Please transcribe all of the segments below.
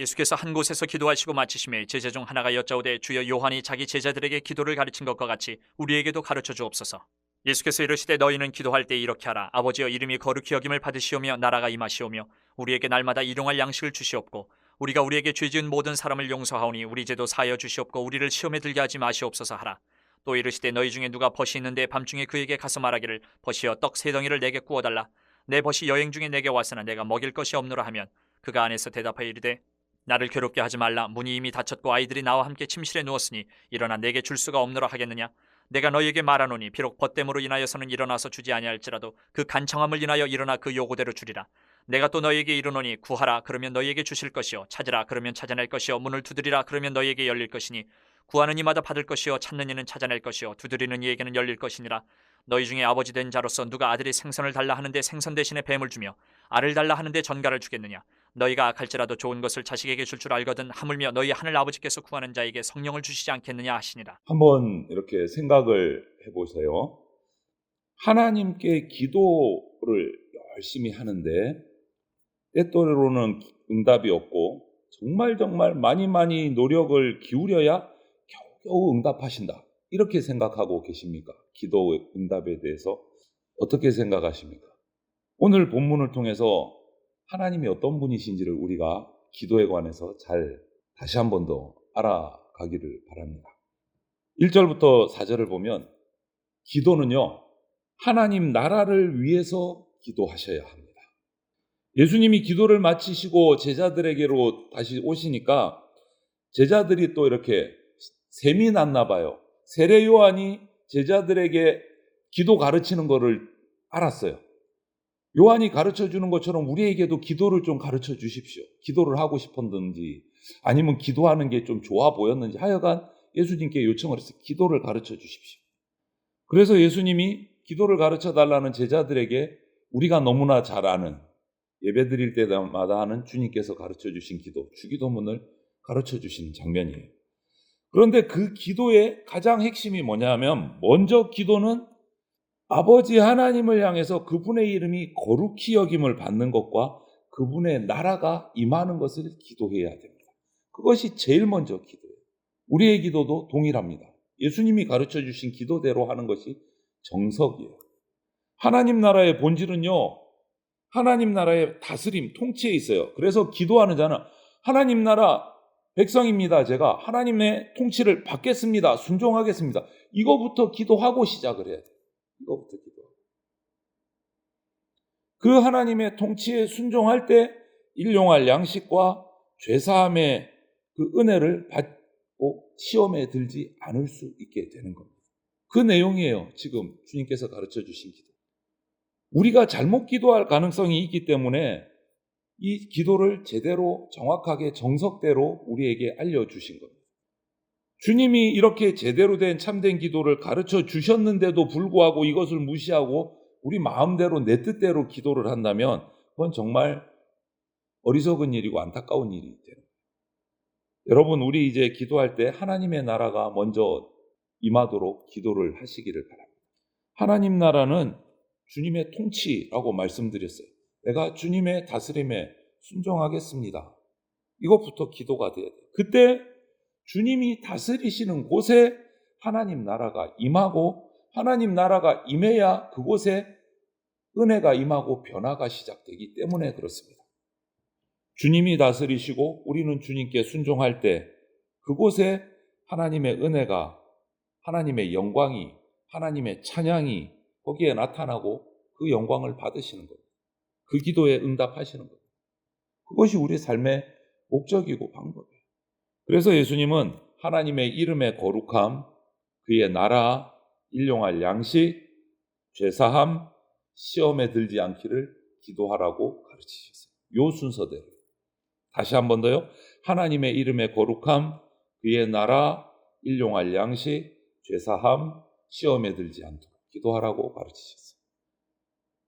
예수께서 한 곳에서 기도하시고 마치심에 제자 중 하나가 여짜오되 주여 요한이 자기 제자들에게 기도를 가르친 것과 같이 우리에게도 가르쳐 주옵소서. 예수께서 이르시되 너희는 기도할 때 이렇게 하라. 아버지여 이름이 거룩히 여김을 받으시오며 나라가 임하시오며 우리에게 날마다 일용할 양식을 주시옵고 우리가 우리에게 죄지은 모든 사람을 용서하오니 우리 죄도 사하여 주시옵고 우리를 시험에 들게 하지 마시옵소서 하라. 또 이르시되 너희 중에 누가 벗이 있는데 밤중에 그에게 가서 말하기를 벗이여 떡세 덩이를 내게 구워달라. 내 벗이 여행 중에 내게 왔으나 내가 먹일 것이 없노라 하면 그가 안에서 대답하여 이르되 나를 괴롭게 하지 말라. 문이 이미 닫혔고 아이들이 나와 함께 침실에 누웠으니 일어나 내게 줄 수가 없노라 하겠느냐? 내가 너희에게 말하노니 비록 벗됨으로 인하여서는 일어나서 주지 아니할지라도 그 간청함을 인하여 일어나 그 요구대로 주리라. 내가 또 너희에게 이르노니 구하라. 그러면 너희에게 주실 것이요. 찾으라. 그러면 찾아낼 것이요. 문을 두드리라. 그러면 너희에게 열릴 것이니 구하는 이마다 받을 것이요. 찾는 이는 찾아낼 것이요. 두드리는 이에게는 열릴 것이니라. 너희 중에 아버지 된 자로서 누가 아들이 생선을 달라 하는데 생선 대신에 뱀을 주며 알을 달라 하는데 전갈을 주겠느냐 너희가 악할지라도 좋은 것을 자식에게 줄 줄 알거든 하물며 너희 하늘 아버지께서 구하는 자에게 성령을 주시지 않겠느냐 하시니라 한번 이렇게 생각을 해보세요. 하나님께 기도를 열심히 하는데 때때로는 응답이 없고 정말 정말 많이 많이 노력을 기울여야 겨우겨우 응답하신다. 이렇게 생각하고 계십니까? 기도 응답에 대해서 어떻게 생각하십니까? 오늘 본문을 통해서 하나님이 어떤 분이신지를 우리가 기도에 관해서 잘 다시 한 번 더 알아가기를 바랍니다. 1절부터 4절을 보면 기도는요, 하나님 나라를 위해서 기도하셔야 합니다. 예수님이 기도를 마치시고 제자들에게로 다시 오시니까 제자들이 또 이렇게 셈이 났나 봐요. 세례 요한이 제자들에게 기도 가르치는 것을 알았어요. 요한이 가르쳐 주는 것처럼 우리에게도 기도를 좀 가르쳐 주십시오. 기도를 하고 싶었는지 아니면 기도하는 게 좀 좋아 보였는지 하여간 예수님께 요청을 해서 기도를 가르쳐 주십시오. 그래서 예수님이 기도를 가르쳐 달라는 제자들에게 우리가 너무나 잘 아는 예배 드릴 때마다 하는 주님께서 가르쳐 주신 기도, 주기도문을 가르쳐 주신 장면이에요. 그런데 그 기도의 가장 핵심이 뭐냐면 먼저 기도는 아버지 하나님을 향해서 그분의 이름이 거룩히 여김을 받는 것과 그분의 나라가 임하는 것을 기도해야 됩니다. 그것이 제일 먼저 기도예요. 우리의 기도도 동일합니다. 예수님이 가르쳐 주신 기도대로 하는 것이 정석이에요. 하나님 나라의 본질은요, 하나님 나라의 다스림, 통치에 있어요. 그래서 기도하는 자는 하나님 나라 백성입니다. 제가 하나님의 통치를 받겠습니다. 순종하겠습니다. 이거부터 기도하고 시작을 해야 돼요. 이거부터 기도. 그 하나님의 통치에 순종할 때 일용할 양식과 죄사함의 그 은혜를 받고 시험에 들지 않을 수 있게 되는 겁니다. 그 내용이에요. 지금 주님께서 가르쳐 주신 기도. 우리가 잘못 기도할 가능성이 있기 때문에 이 기도를 제대로 정확하게 정석대로 우리에게 알려주신 겁니다. 주님이 이렇게 제대로 된 참된 기도를 가르쳐 주셨는데도 불구하고 이것을 무시하고 우리 마음대로 내 뜻대로 기도를 한다면 그건 정말 어리석은 일이고 안타까운 일이 거예요. 여러분, 우리 이제 기도할 때 하나님의 나라가 먼저 임하도록 기도를 하시기를 바랍니다. 하나님 나라는 주님의 통치라고 말씀드렸어요. 내가 주님의 다스림에 순종하겠습니다. 이것부터 기도가 돼야 돼요. 그때 주님이 다스리시는 곳에 하나님 나라가 임하고 하나님 나라가 임해야 그곳에 은혜가 임하고 변화가 시작되기 때문에 그렇습니다. 주님이 다스리시고 우리는 주님께 순종할 때 그곳에 하나님의 은혜가 하나님의 영광이 하나님의 찬양이 거기에 나타나고 그 영광을 받으시는 겁니다. 그 기도에 응답하시는 겁니다. 그것이 우리 삶의 목적이고 방법이에요. 그래서 예수님은 하나님의 이름의 거룩함, 그의 나라, 일용할 양식, 죄사함, 시험에 들지 않기를 기도하라고 가르치셨어요. 요 순서대로. 다시 한 번 더요. 하나님의 이름의 거룩함, 그의 나라, 일용할 양식, 죄사함, 시험에 들지 않도록 기도하라고 가르치셨어요.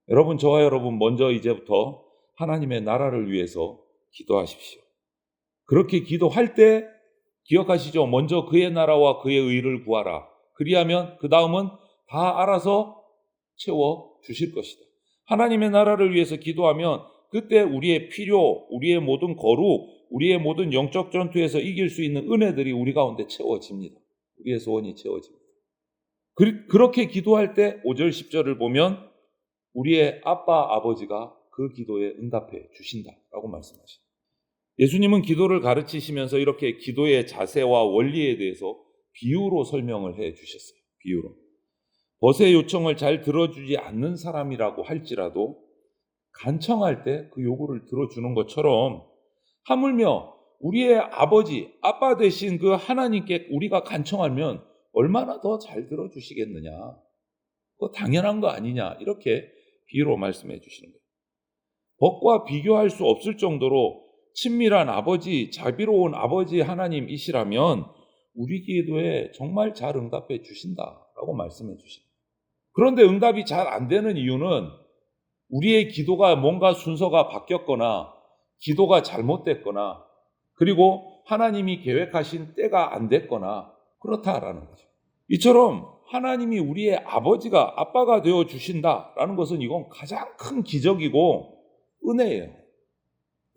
여러분, 저와 여러분 먼저 이제부터 하나님의 나라를 위해서 기도하십시오. 그렇게 기도할 때 기억하시죠? 먼저 그의 나라와 그의 의를 구하라. 그리하면 그 다음은 다 알아서 채워 주실 것이다. 하나님의 나라를 위해서 기도하면 그때 우리의 필요, 우리의 모든 거룩, 우리의 모든 영적 전투에서 이길 수 있는 은혜들이 우리 가운데 채워집니다. 우리의 소원이 채워집니다. 그, 그렇게 기도할 때 5절 10절을 보면 우리의 아빠 아버지가 그 기도에 응답해 주신다라고 말씀하십니다. 예수님은 기도를 가르치시면서 이렇게 기도의 자세와 원리에 대해서 비유로 설명을 해 주셨어요. 비유로. 벗의 요청을 잘 들어주지 않는 사람이라고 할지라도 간청할 때 그 요구를 들어주는 것처럼 하물며 우리의 아버지, 아빠 되신 그 하나님께 우리가 간청하면 얼마나 더 잘 들어주시겠느냐. 그거 당연한 거 아니냐. 이렇게 비유로 말씀해 주시는 거예요. 법과 비교할 수 없을 정도로 친밀한 아버지, 자비로운 아버지 하나님이시라면 우리 기도에 정말 잘 응답해 주신다라고 말씀해 주십니다. 그런데 응답이 잘 안 되는 이유는 우리의 기도가 뭔가 순서가 바뀌었거나 기도가 잘못됐거나 그리고 하나님이 계획하신 때가 안 됐거나 그렇다라는 거죠. 이처럼 하나님이 우리의 아버지가 아빠가 되어 주신다라는 것은 이건 가장 큰 기적이고 은혜예요.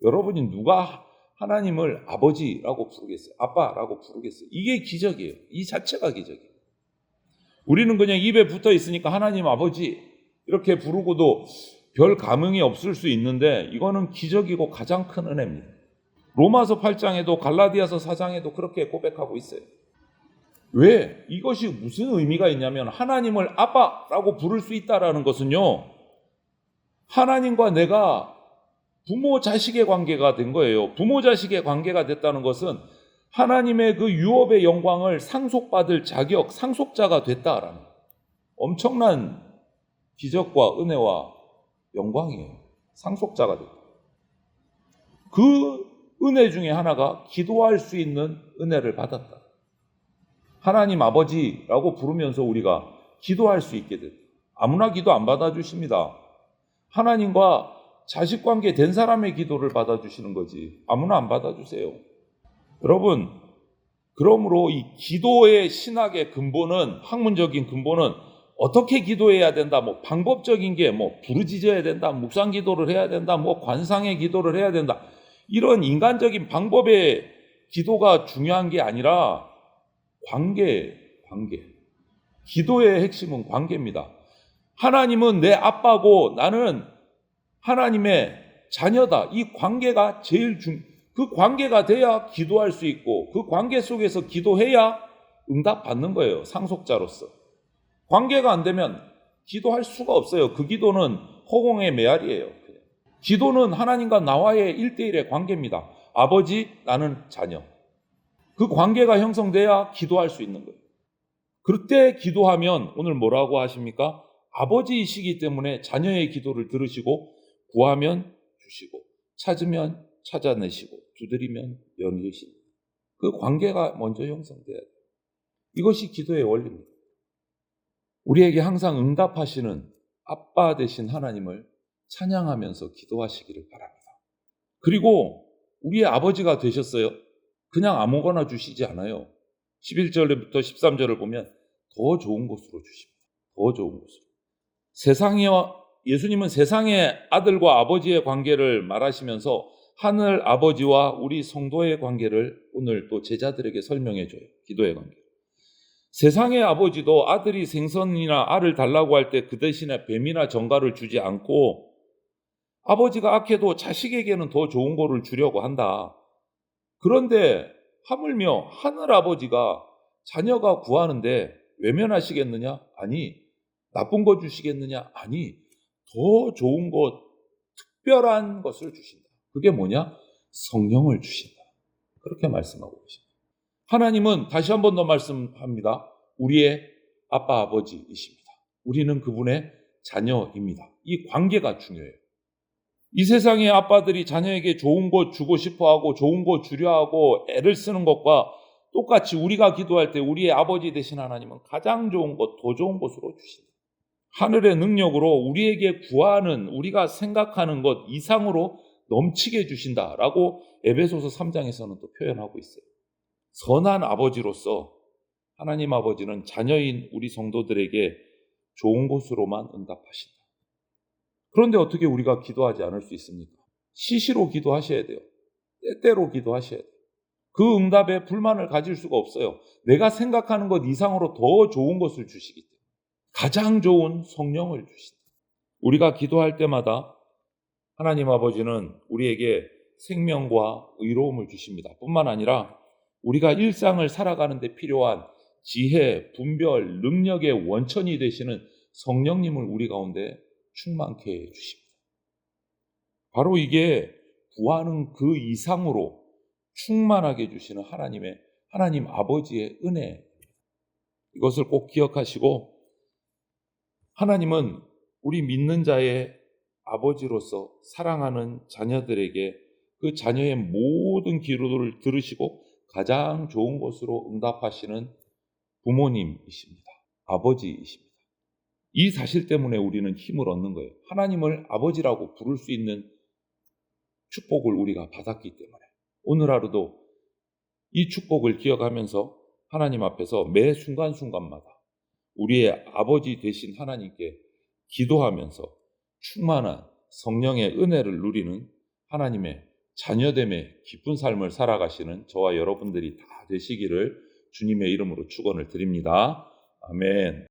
여러분이 누가 하나님을 아버지라고 부르겠어요? 아빠라고 부르겠어요? 이게 기적이에요. 이 자체가 기적이에요. 우리는 그냥 입에 붙어 있으니까 하나님 아버지 이렇게 부르고도 별 감흥이 없을 수 있는데 이거는 기적이고 가장 큰 은혜입니다. 로마서 8장에도 갈라디아서 4장에도 그렇게 고백하고 있어요. 왜? 이것이 무슨 의미가 있냐면 하나님을 아빠라고 부를 수 있다라는 것은요. 하나님과 내가 부모 자식의 관계가 된 거예요. 부모 자식의 관계가 됐다는 것은 하나님의 그 유업의 영광을 상속받을 자격, 상속자가 됐다라는 엄청난 기적과 은혜와 영광이에요. 상속자가 됐다. 그 은혜 중에 하나가 기도할 수 있는 은혜를 받았다. 하나님 아버지라고 부르면서 우리가 기도할 수 있게 됐다. 아무나 기도 안 받아주십니다. 하나님과 자식 관계 된 사람의 기도를 받아주시는 거지. 아무나 안 받아주세요. 여러분, 그러므로 이 기도의 신학의 근본은, 학문적인 근본은 어떻게 기도해야 된다, 뭐 방법적인 게 뭐 부르짖어야 된다, 묵상 기도를 해야 된다, 뭐 관상의 기도를 해야 된다. 이런 인간적인 방법의 기도가 중요한 게 아니라 관계, 관계. 기도의 핵심은 관계입니다. 하나님은 내 아빠고 나는 하나님의 자녀다. 이 관계가 제일 중, 그 관계가 돼야 기도할 수 있고 그 관계 속에서 기도해야 응답 받는 거예요. 상속자로서. 관계가 안 되면 기도할 수가 없어요. 그 기도는 허공의 메아리예요. 기도는 하나님과 나와의 일대일의 관계입니다. 아버지, 나는 자녀. 그 관계가 형성돼야 기도할 수 있는 거예요. 그때 기도하면 오늘 뭐라고 하십니까? 아버지이시기 때문에 자녀의 기도를 들으시고 구하면 주시고 찾으면 찾아내시고 두드리면 열리십니다. 그 관계가 먼저 형성돼야 돼요. 이것이 기도의 원리입니다. 우리에게 항상 응답하시는 아빠 되신 하나님을 찬양하면서 기도하시기를 바랍니다. 그리고 우리의 아버지가 되셨어요. 그냥 아무거나 주시지 않아요. 11절부터 13절을 보면 더 좋은 곳으로 주십니다. 더 좋은 곳으로. 세상에와 예수님은 세상의 아들과 아버지의 관계를 말하시면서 하늘 아버지와 우리 성도의 관계를 오늘 또 제자들에게 설명해 줘요. 기도의 관계. 세상의 아버지도 아들이 생선이나 알을 달라고 할 때 그 대신에 뱀이나 정갈을 주지 않고 아버지가 악해도 자식에게는 더 좋은 거를 주려고 한다. 그런데 하물며 하늘 아버지가 자녀가 구하는데 외면하시겠느냐? 아니. 나쁜 거 주시겠느냐? 아니. 더 좋은 것, 특별한 것을 주신다. 그게 뭐냐? 성령을 주신다. 그렇게 말씀하고 계십니다. 하나님은 다시 한 번 더 말씀합니다. 우리의 아빠 아버지이십니다. 우리는 그분의 자녀입니다. 이 관계가 중요해요. 이 세상의 아빠들이 자녀에게 좋은 것 주고 싶어 하고 좋은 것 주려 하고 애를 쓰는 것과 똑같이 우리가 기도할 때 우리의 아버지 되신 하나님은 가장 좋은 것, 더 좋은 것으로 주신다. 하늘의 능력으로 우리에게 구하는 우리가 생각하는 것 이상으로 넘치게 주신다라고 에베소서 3장에서는 또 표현하고 있어요. 선한 아버지로서 하나님 아버지는 자녀인 우리 성도들에게 좋은 곳으로만 응답하신다. 그런데 어떻게 우리가 기도하지 않을 수 있습니까? 시시로 기도하셔야 돼요. 때때로 기도하셔야 돼요. 그 응답에 불만을 가질 수가 없어요. 내가 생각하는 것 이상으로 더 좋은 것을 주시기 때문에. 가장 좋은 성령을 주신다. 우리가 기도할 때마다 하나님 아버지는 우리에게 생명과 의로움을 주십니다. 뿐만 아니라 우리가 일상을 살아가는데 필요한 지혜, 분별, 능력의 원천이 되시는 성령님을 우리 가운데 충만케 해 주십니다. 바로 이게 구하는 그 이상으로 충만하게 주시는 하나님의 하나님 아버지의 은혜. 이것을 꼭 기억하시고 하나님은 우리 믿는 자의 아버지로서 사랑하는 자녀들에게 그 자녀의 모든 기도를 들으시고 가장 좋은 것으로 응답하시는 부모님이십니다. 아버지이십니다. 이 사실 때문에 우리는 힘을 얻는 거예요. 하나님을 아버지라고 부를 수 있는 축복을 우리가 받았기 때문에 오늘 하루도 이 축복을 기억하면서 하나님 앞에서 매 순간순간마다 우리의 아버지 되신 하나님께 기도하면서 충만한 성령의 은혜를 누리는 하나님의 자녀됨의 기쁜 삶을 살아가시는 저와 여러분들이 다 되시기를 주님의 이름으로 축원을 드립니다. 아멘.